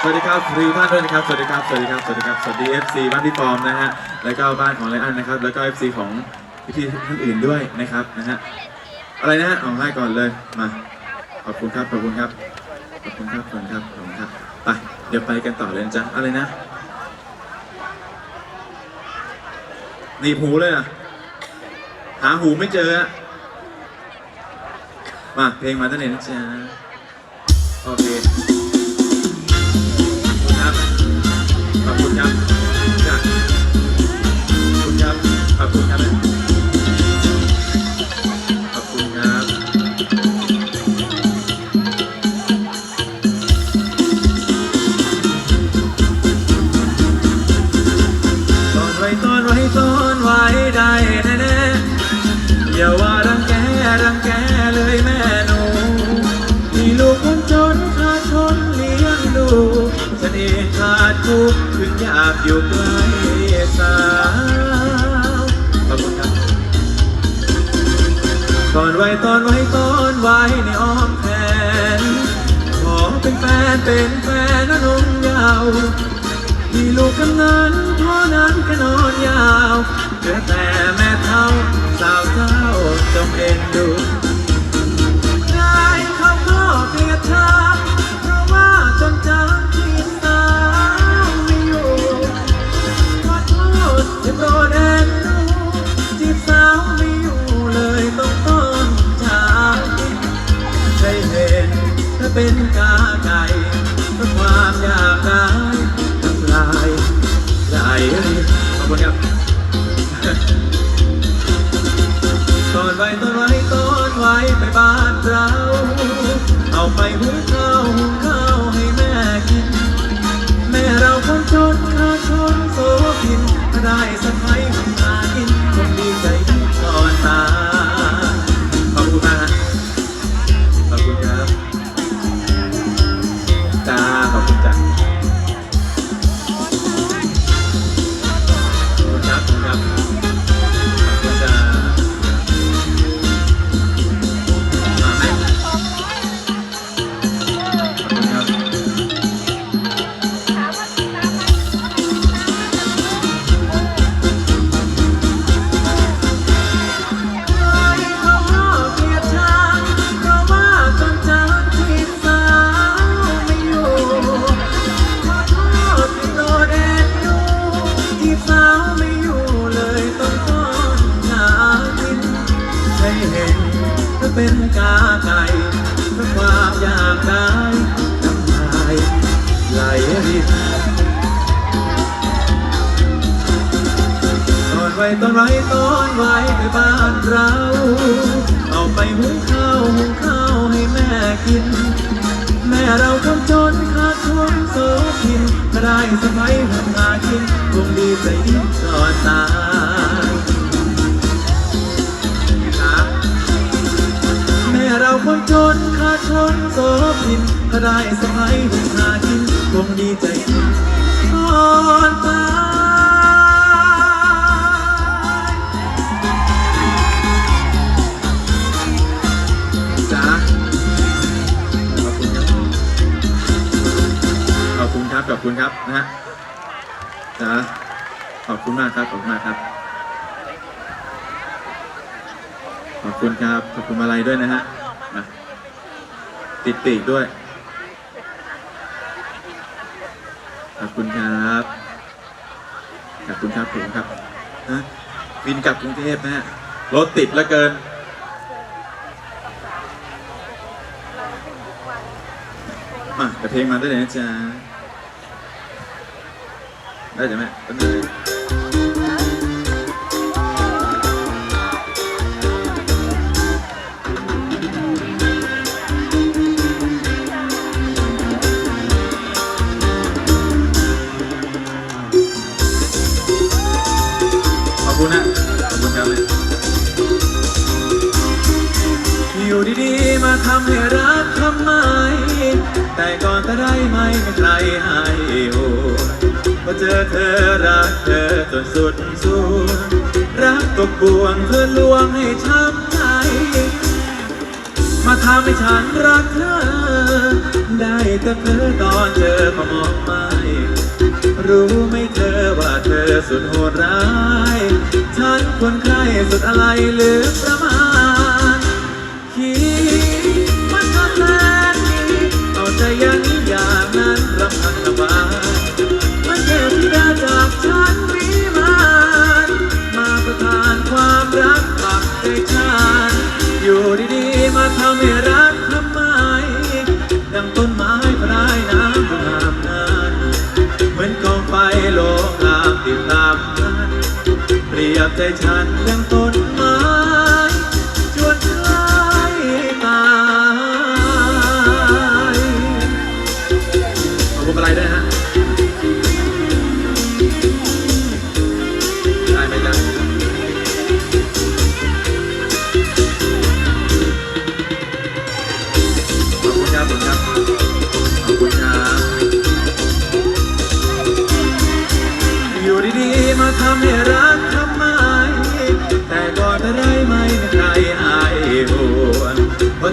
สวัสดีครับทุกบ้านด้วยนะครับ สวัสดีครับ สวัสดีครับ สวัสดีครับ สวัสดี FC บ้านพี่ฟอมนะฮะ แล้วก็บ้านของไรอันนะครับ แล้วก็ FC ของพี่ๆท่านอื่นด้วยนะครับนะฮะ อะไรนะฮเอาให้ก่อนเลย มา ขอบคุณครับ ขอบคุณครับ ขอบคุณครับ ขอบคุณครับ ขอบคุณครับ ไป เดี๋ยวไปกันต่อเลยนะจ๊ะ อะไรนะหนีหูเลยอะ หาหูไม่เจออะ มา เพลงมาตั้งเลยนะจ๊ะ โอเค เป็นแฟนนงยาวที่ลูกกันันพ่อนั้นก็นอนยาวเกิดแต่แม่เท่าสาวเท่าจงเอ็นดู hurt us. ายากได้น้ำลายไหลรินตอนไว้ตอนไว้ตอนไว้ไปบ้านเรา เอาไปหุงข้าวหุงข้าวให้แม่กิน แม่เราคนจนขาดทุนโสพินถ้าได้สะพ้ายทำงานกินคงดีใจยิ่งก่อนตาย เราคนจนขาดทุนโสพินถ้าได้สะพ้ายทำงากินคงดีใจก่อนตายจ้าขอบคุณครับขอบคุณครับ ขอบคุณครับนะฮะจ้าขอบคุณมากครับ ขอบคุณมากครับขอบคุณครับ ขอบคุณมาลัยด้วยนะฮะ ติดปีกด้วย ขอบคุณครับ ขอบคุณครับขอบคุณครับฮะบินกลับกรุงเทพนะฮะรถติดเหลือเกิน มาแต่เพลงมาได้เลยนะจ๊ะ ได้จ้ะแม่แป๊บนึง แต่ก่อนจะได้ไหมไม่ใครให้โอพอเจอเธอรักเธอจนสุดสูญรักตกบ่วงเธอลวงให้ช้ำใจมาทำให้ฉันรักเธอ ได้แต่เธอตอนเจอก็มองไม่รู้ไหมเธอว่าเธอสุดโหดร้าย ฉันควรใครสุดอะไรหรือประมาณ อาใจอยังนี้อย่างนั้นรำพันละบายมันเทพธิดาจากฉันวิมานมาประทานความรักปักใจฉันอยู่ดีๆมาทำให้รักทำไม ดังต้นไม้พรายน้ำงามนั้นเหมือนกองไฟโลกลามติดตามกันเปรียบใจฉันดัง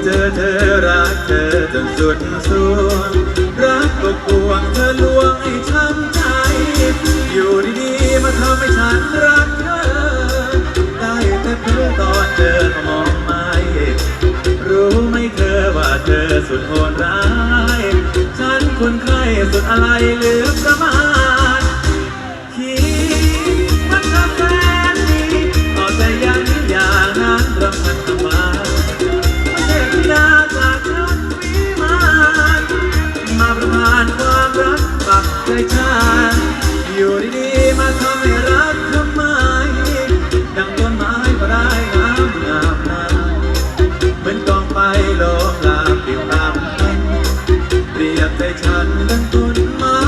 เจอเธอรักเธอจนสุดสวงรักก็กวงเธอลวงให้ช้ำใจ อยู่ดีๆมาทำให้ฉันรักเธอ ได้แต่เพื่อตอนเจอก็มองไม่รู้ไหมเธอว่าเธอสุดโหดร้าย ฉันคนใครสุดอะไรเหลือประมาณคิดมันก็แสนดีเอาใจอยังนี้อย่างนั้นรำพันธมาไมาณความรักปักใจฉันอยู่ดีๆมาทำให้รักทำไมดังต้นไม้ก็ได้งามงามนาเหมือนกโลมลามปิวตามเปรียบใจฉันดังต้นไม้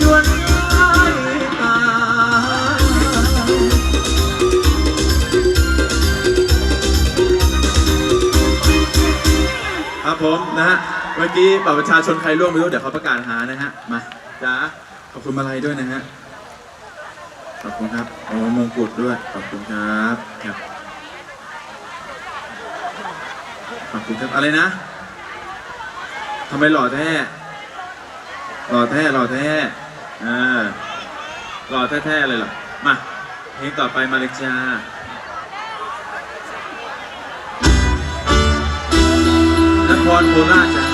จวนไม้ตายครับผมนะฮะ เมื่อกี้บัตรประชาชนใครร่วงไม่รู้เดี๋ยวเขาประกาศหานะฮะ มาจ้าขอบคุณมาลัยด้วยนะฮะ ขอบคุณครับโอ้มงกุฎด้วย ขอบคุณครับครับ ขอบคุณครับ อะไรนะทำไมหล่อแท้ หล่อแท้ หล่อแท้ อ่า หล่อแท้ๆเลยเหรอ มาเพลงต่อไปมาเลยจ้านครโคราชจ้า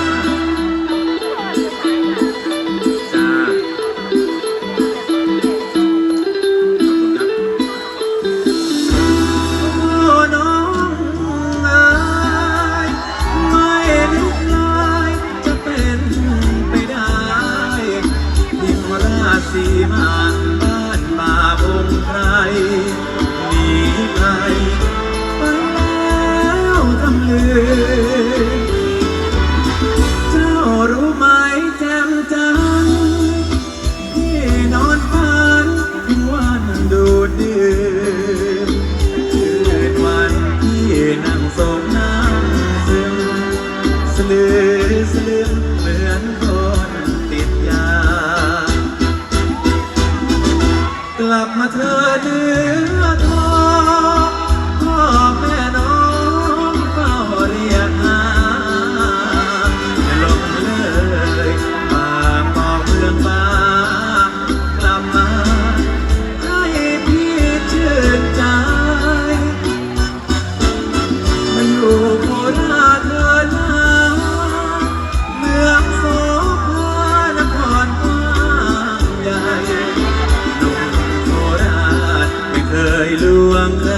ลวงใคร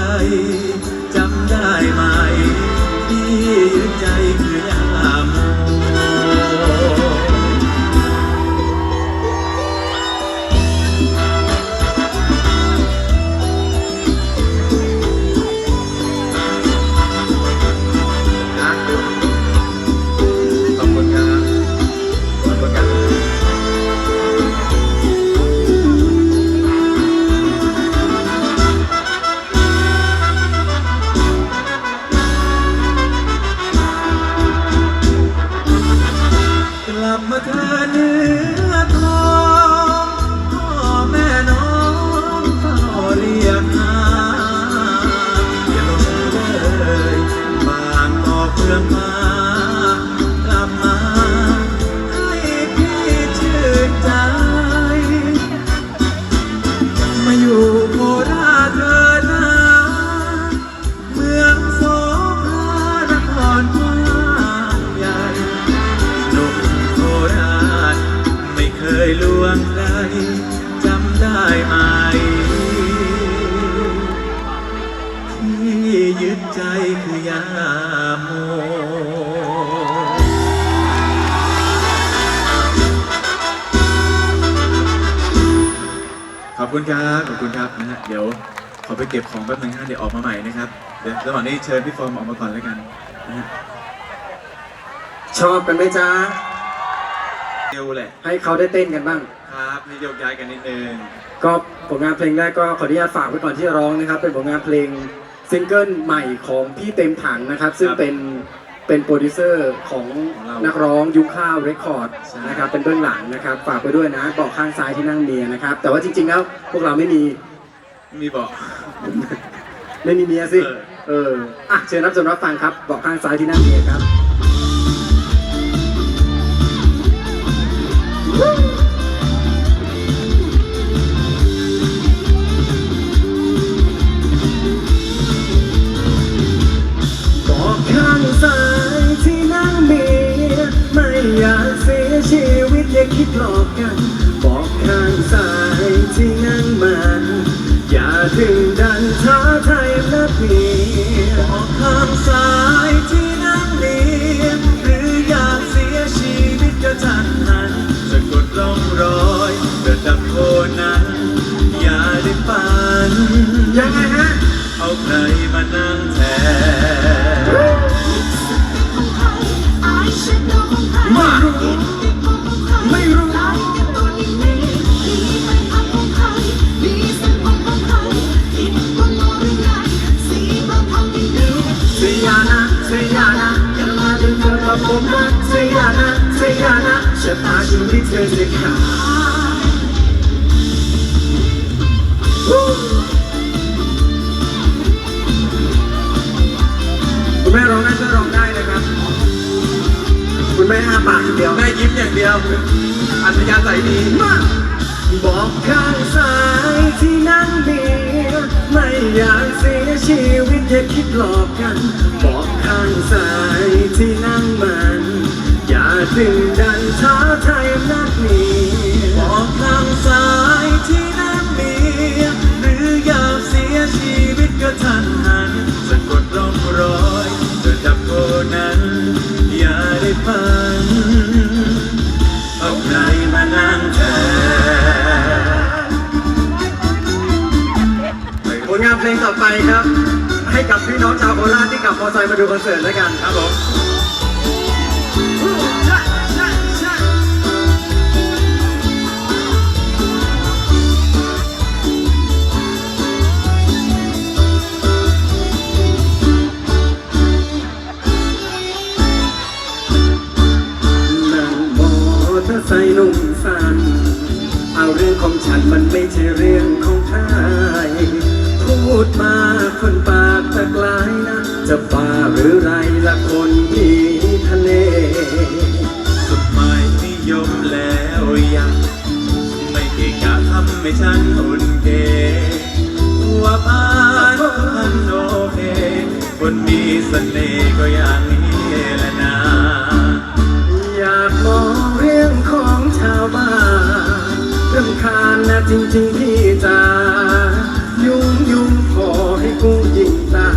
อบคุณครับ ขอบคุณครับนะฮะ เดี๋ยวขอไปเก็บของแป๊บนึงนะเดี๋ยวออกมาใหม่นะครับ เดี๋ยวระหว่างนี้เชิญพี่ฟอร์มออกมาก่อนแล้วกันนะฮะชอบกันไหมจ๊ะเร็วแหละ ให้เขาได้เต้นกันบ้าง ครับให้โยกย้ายกันนิดนึง ก็ผลงานเพลงแรกก็ขออนุญาตฝากไว้ก่อนที่จะร้องนะครับ เป็นผลงานเพลงซิงเกิลใหม่ของพี่เต็มถังนะครับ ซึ่งครับ เป็น เป็นโปรดิวเซอร์ของของเรานักร้องยุคข้าวเรคคอร์ดใช่นะครับเป็นเบื้องหลังนะครับฝากไปด้วยนะบอกข้างซ้ายที่นั่งเมียนะครับแต่ว่าจริงๆแล้วพวกเราไม่มีมีบอก ไม่มีเมียสิเออ เอออะเชิญรับชมรับฟังครับบอกข้างซ้ายที่นั่งเมียครับะตาชีวิตเธอจะขาดคุณแม่ร้องได้ก็ร้องได้นะครับ คุณแม่อ้าปากอย่างเดียวแม่ยิ้มอย่างเดียว อัธยาศัยดีมาบอกข้างซ้ายที่นั่งเบียร์ไม่อยากเสียชีวิตอย่าคิดหลอกกัน บอกข้างซ้ายที่นั่งมันอย่า ดึงดันท้าทายอำนักนี้บอกทางซ้ายที่นั่งมีหรืออยากเสียชีวิตก็ทันหันสะกดร่องรอยเธอจับโคนนั้น อย่าได้พันเอาใครมานั่งแทนผลงานเพลงต่อไปครับ ให้กับพี่น้องชาวโคราชที่กลับมอไซค์มาดูคอนเสิร์ตแล้วกันครับผม รื่องของฉันมันไม่ใช่เรื่องของใคร พูดมาคนปากตะกลายนะ จะบ้าหรือไรละคนที่ทะเลกฎหมายนิยมแล้วยัง ไม่เก่งกะทำให้ฉันอุ่นเกว่าบ้านพันโอเค คนมีเสน่ห์ก็อย่างนี้แหละ นะจริงๆพี่จายุ่งยุ่งขอให้กูยิงตา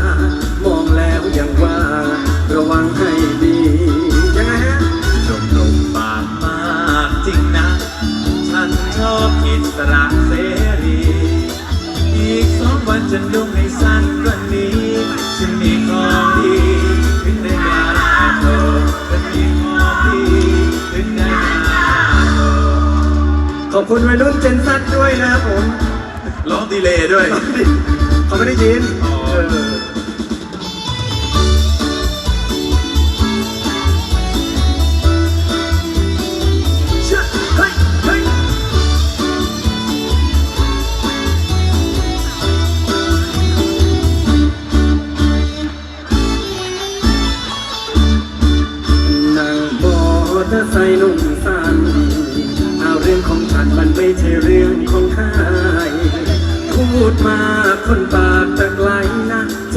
มองแล้วยังว่า ระวังให้ดียังไงฮะหนุ่มปากมากจริงนะ ฉันชอบอิสระเสรี อีกสองวันจะนุ่งให้สั้นกว่านี้ ฉันมีของดีถึงได้กล้าโทรฉันมีของดี ขอบคุณวัยรุ่นเจนซัดด้วยนะครับผม ร้องดีเลยด้วย เขาไม่ได้ยินอ๋อเออ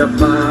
นะจะบ้าห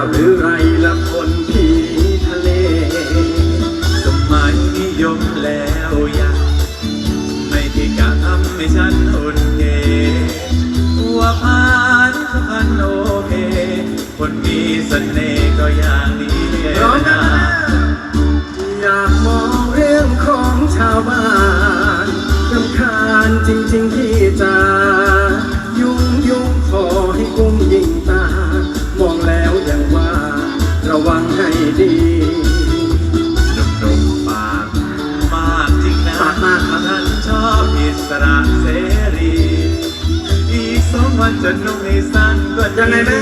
สองวันจะนุ่งให้สั้นก็ดียังไงแม่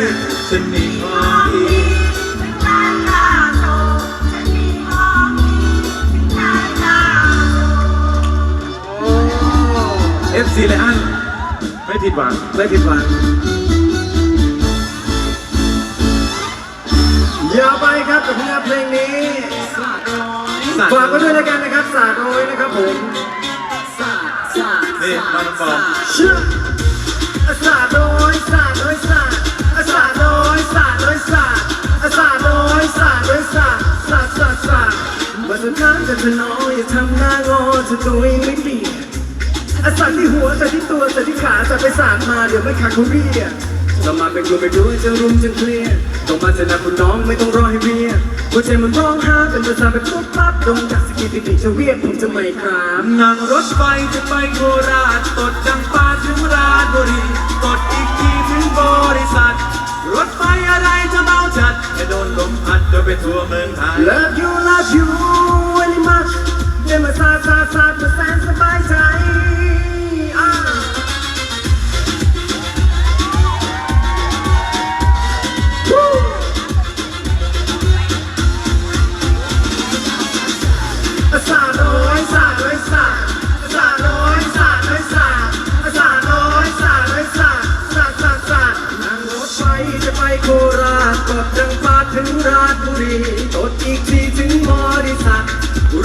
ฉันมีของดีเอฟซีเลยอันไม่ผิดหวังไม่ผิดหวังอย่าไปครับกับผลงานเพลงนี้ฝากไว้ด้วยแล้วกันนะครับสาดโอยนะครับผมนี่น้องบอกเชื่อสาดโอยสาดโอยสาดสาดโอยสาดโอยสาดสาดโอยสาดโอยสาดสาดสาดสาดมาสุดท้ายจะเธอน้อยอย่าทำหน้างอจะตัวเองไม่ดีอาสาที่หัวแต่ที่ตัวแต่ที่ขาจะไปสาดมาเดี๋ยวไม่ขาดคุรีอะจะมาเป็นกลุ่มไปด้วยจะรุมจะเคลียร์ ต้องมาจะนัคุณน้องไม่ต้องรอให้เรียกหัวใจมันร้องหาเป็นภาษาเป็นปุ๊บปั๊บโดนจากสกีติติจะเรียกผมจะไม่ครับนั่งรถไฟจะไปโคราชตดจังปาถึงราชบุรีตดอีกทีถึงบริษัท รถไฟอะไรจะเมาจัดแค่โดนลมพัดจะไปทั่วเมืองไทย Love you love you very much เดินมาซาซาซามาแสนสบายใจ จากจังหวัดถึงราชบุรีตดอีกทีถึงมอริสัก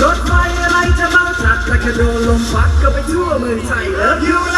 รถไฟอะไรจะมาสักถ้าแค่โดนลมพัดก็ไปทั่วเมืองไทยเลิฟยู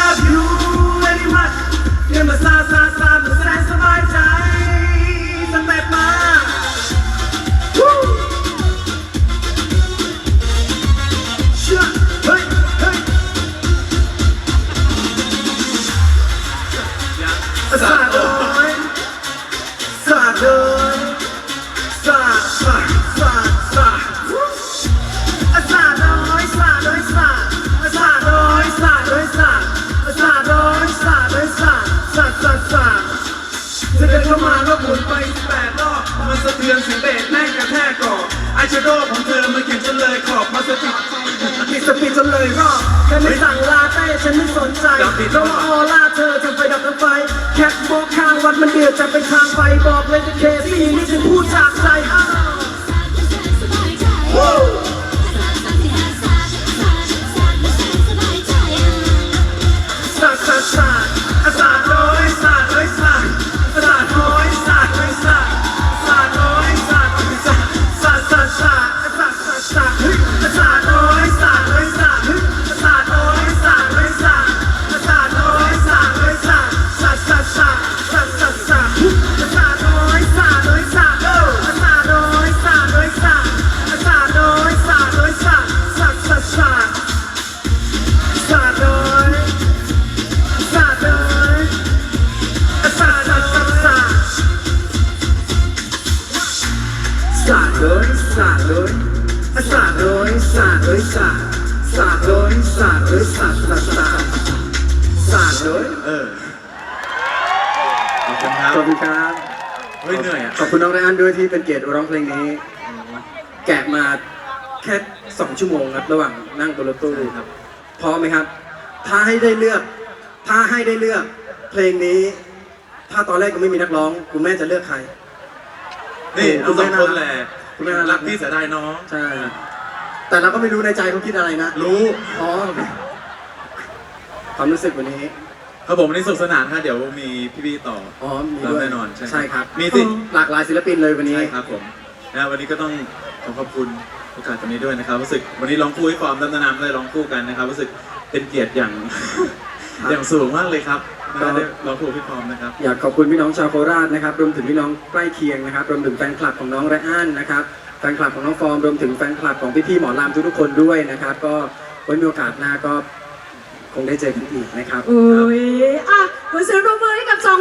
หมุนไปแปดรอบมันสะเทือนเสียงเบสแม่งกระแทกก่อนไอชโดของเธอมันเขียนจนเลยขอบมาสะกิดติดสปีดจนเลยรอบแค่ไม่สั่งลาเต้ฉันไม่สนใจเพราะว่าออร่าเธอทำไฟดับทั้งไฟ แคทบอกข้างวัดมันเดือดจะเป็นทางไฟบอกเลยจะเคซี่นี่ฉันพูดจากใจอ้าว ชั่วโมงครับ ระหว่างนั่งบนรถตู้ใช่ครับพร้อมไหมครับ ถ้าให้ได้เลือก ถ้าให้ได้เลือก เพลงนี้ ถ้าตอนแรกก็ไม่มีนักร้อง คุณแม่จะเลือกใคร นี่คุเอาณสแม่องคนน่ารักแหละคุณแม่น่ารัรักกพี่เสียดายน้องใช่ แต่เราก็ไม่รู้ในใจเขาคิดอะไรนะรู้อ๋อโอเคความรู้สึกวันนี้ครับผมวันนี้สนุกสนานครับเดี๋ยวมีพี่ๆต่ออ๋อมีรับด้วยแน่นอนใช่ใช่ครับ มีสิหลากหลายศิลปินเลยวันนี้ใช่ครับผมนะวันนี้ก็ต้อง ขอขอบคุณโอกาสตรงนี้ด้วยนะครับรู้สึกวันนี้ร้องคู่ให้ความรัตนามได้ร้องคู่กันนะครับรู้สึกเป็นเกียรติอย่างครับอย่างสูงมากเลยครับนะก็ได้ร้องคู่พี่พร้อมนะครับ อยากขอบคุณพี่น้องชาวโคราชนะครับรวมถึงพี่น้องใกล้เคียงนะครับรวมถึงแฟนคลับของน้องไรอันนะครับแฟนคลับของน้องฟอร์มรวมถึงแฟนคลับของพี่ๆหมอลำทุกๆคนด้วยนะครับ ก็ไว้มีโอกาสหน้าก็คงได้เจอกันอีกนะครับ อุ้ยอะขอเสียงปรบมือให้กับสอง